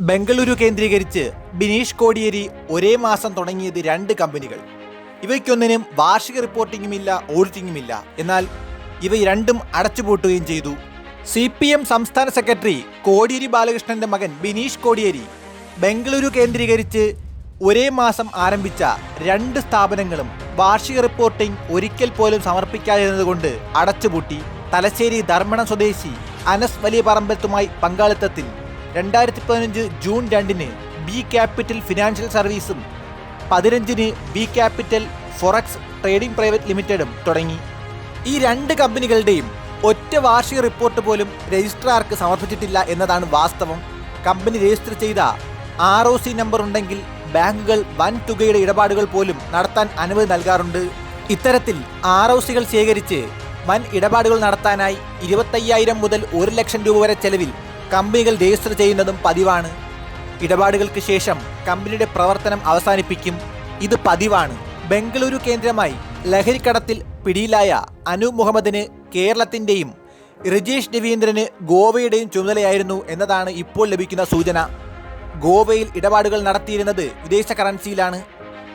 ബംഗളൂരു കേന്ദ്രീകരിച്ച് ബിനീഷ് കോടിയേരി ഒരേ മാസം തുടങ്ങിയത് രണ്ട് കമ്പനികൾ. ഇവയ്ക്കൊന്നിനും വാർഷിക റിപ്പോർട്ടിംഗുമില്ല ഓഡിറ്റിംഗുമില്ല. എന്നാൽ ഇവ രണ്ടും അടച്ചുപൂട്ടുകയും ചെയ്തു. സി പി എം സംസ്ഥാന സെക്രട്ടറി കോടിയേരി ബാലകൃഷ്ണന്റെ മകൻ ബിനീഷ് കോടിയേരി ബംഗളൂരു കേന്ദ്രീകരിച്ച് ഒരേ മാസം ആരംഭിച്ച രണ്ട് സ്ഥാപനങ്ങളും വാർഷിക റിപ്പോർട്ടിംഗ് ഒരിക്കൽ പോലും സമർപ്പിക്കാതിരുന്നതുകൊണ്ട് അടച്ചുപൂട്ടി. തലശ്ശേരി ധർമ്മണ സ്വദേശി അനസ് വലിയ പറമ്പത്തുമായി പങ്കാളിത്തത്തിൽ രണ്ടായിരത്തി പതിനഞ്ച് ജൂൺ രണ്ടിന് ബി ക്യാപിറ്റൽ ഫിനാൻഷ്യൽ സർവീസും പതിനഞ്ചിന് B capital forex trading private ലിമിറ്റഡും തുടങ്ങി. ഈ രണ്ട് കമ്പനികളുടെയും ഒറ്റ വാർഷിക റിപ്പോർട്ട് പോലും രജിസ്ട്രാർക്ക് സമർപ്പിച്ചിട്ടില്ല എന്നതാണ് വാസ്തവം. കമ്പനി രജിസ്റ്റർ ചെയ്ത ആർ ഒ സി നമ്പർ ഉണ്ടെങ്കിൽ ബാങ്കുകൾ വൻ തുകയുടെ ഇടപാടുകൾ പോലും നടത്താൻ അനുമതി നൽകാറുണ്ട്. ഇത്തരത്തിൽ ആർ ഒ സികൾ ശേഖരിച്ച് വൻ ഇടപാടുകൾ നടത്താനായി ഇരുപത്തയ്യായിരം മുതൽ ഒരു ലക്ഷം രൂപ വരെ ചെലവിൽ കമ്പനികൾ രജിസ്റ്റർ ചെയ്യുന്നതും പതിവാണ്. ഇടപാടുകൾക്ക് ശേഷം കമ്പനിയുടെ പ്രവർത്തനം അവസാനിപ്പിക്കും. ഇത് പതിവാണ്. ബംഗളൂരു കേന്ദ്രമായി ലഹരിക്കടത്തിൽ പിടിയിലായ അനു മുഹമ്മദിന് കേരളത്തിന്റെയും റിജേഷ് രവീന്ദ്രന് ഗോവയുടെയും ചുമതലയായിരുന്നു എന്നതാണ് ഇപ്പോൾ ലഭിക്കുന്ന സൂചന. ഗോവയിൽ ഇടപാടുകൾ നടത്തിയിരുന്നത് വിദേശ കറൻസിയിലാണ്.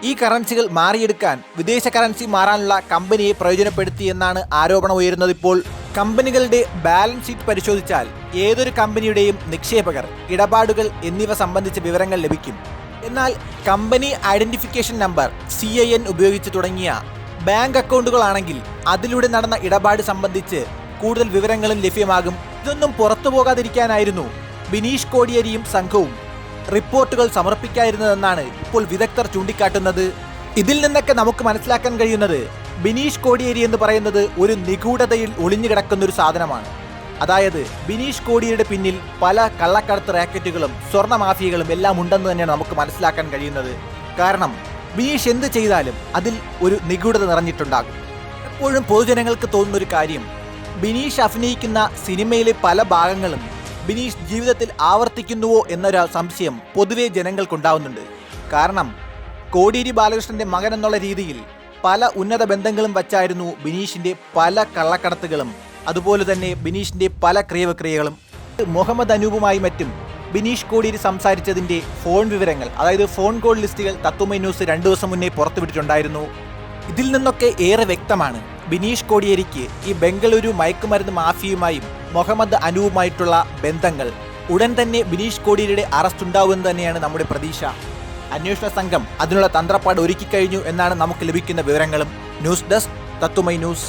ഈ കറൻസികൾ മാറിയെടുക്കാൻ വിദേശ കറൻസി മാറാനുള്ള കമ്പനിയെ പ്രയോജനപ്പെടുത്തി എന്നാണ് ആരോപണം ഉയരുന്നത് ഇപ്പോൾ. കമ്പനികളുടെ ബാലൻസ് ഷീറ്റ് പരിശോധിച്ചാൽ ഏതൊരു കമ്പനിയുടെയും നിക്ഷേപകർ ഇടപാടുകൾ എന്നിവ സംബന്ധിച്ച വിവരങ്ങൾ ലഭിക്കും. എന്നാൽ company identification number C I N ഉപയോഗിച്ച് തുടങ്ങിയ ബാങ്ക് അക്കൗണ്ടുകളാണെങ്കിൽ അതിലൂടെ നടന്ന ഇടപാട് സംബന്ധിച്ച് കൂടുതൽ വിവരങ്ങളും ലഭ്യമാകും. ഇതൊന്നും പുറത്തു പോകാതിരിക്കാനായിരുന്നു ബിനീഷ് കോടിയേരിയും സംഘവും റിപ്പോർട്ടുകൾ സമർപ്പിക്കാതിരുന്നതെന്നാണ് ഇപ്പോൾ വിദഗ്ധർ ചൂണ്ടിക്കാട്ടുന്നത്. ഇതിൽ നിന്നൊക്കെ നമുക്ക് മനസ്സിലാക്കാൻ കഴിയുന്നത് ബിനീഷ് കോടിയേരി എന്ന് പറയുന്നത് ഒരു നിഗൂഢതയിൽ ഒളിഞ്ഞു കിടക്കുന്ന ഒരു സാധനമാണ്. അതായത് ബിനീഷ് കോടിയേരിയുടെ പിന്നിൽ പല കള്ളക്കടത്ത് റാക്കറ്റുകളും സ്വർണ മാഫിയകളും എല്ലാം ഉണ്ടെന്ന് തന്നെയാണ് നമുക്ക് മനസ്സിലാക്കാൻ കഴിയുന്നത്. കാരണം ബിനീഷ് എന്ത് ചെയ്താലും അതിൽ ഒരു നിഗൂഢത നിറഞ്ഞിട്ടുണ്ടാകും. എപ്പോഴും പൊതുജനങ്ങൾക്ക് തോന്നുന്ന ഒരു കാര്യം ബിനീഷ് അഭിനയിക്കുന്ന സിനിമയിലെ പല ഭാഗങ്ങളും ബിനീഷ് ജീവിതത്തിൽ ആവർത്തിക്കുന്നുവോ എന്നൊരു സംശയം പൊതുവെ ജനങ്ങൾക്കുണ്ടാവുന്നുണ്ട്. കാരണം കോടിയേരി ബാലകൃഷ്ണന്റെ മകൻ എന്നുള്ള രീതിയിൽ പല ഉന്നത ബന്ധങ്ങളും വച്ചായിരുന്നു ബിനീഷിന്റെ പല കള്ളക്കടത്തുകളും. അതുപോലെ തന്നെ ബിനീഷിന്റെ പല ക്രിയവിക്രിയകളും. മുഹമ്മദ് അനൂപുമായി മറ്റും ബിനീഷ് കോടിയേരി സംസാരിച്ചതിന്റെ ഫോൺ വിവരങ്ങൾ അതായത് ഫോൺ കോൾ ലിസ്റ്റുകൾ തത്വമൈ ന്യൂസ് രണ്ടു ദിവസം മുന്നേ പുറത്തുവിട്ടിട്ടുണ്ടായിരുന്നു. ഇതിൽ നിന്നൊക്കെ ഏറെ വ്യക്തമാണ് ബിനീഷ് കോടിയേരിക്ക് ഈ ബംഗളൂരു മയക്കുമരുന്ന് മാഫിയുമായും മുഹമ്മദ് അനുവുമായിട്ടുള്ള ബന്ധങ്ങൾ. ഉടൻ തന്നെ ബിനീഷ് കോടിയേരിയുടെ അറസ്റ്റ് ഉണ്ടാവുമെന്ന് തന്നെയാണ് നമ്മുടെ പ്രതീക്ഷ. അന്വേഷണ സംഘം അതിനുള്ള തന്ത്രപ്പാട് ഒരുക്കിക്കഴിഞ്ഞു എന്നാണ് നമുക്ക് ലഭിക്കുന്ന വിവരങ്ങളും. News desk Tatwamayi news.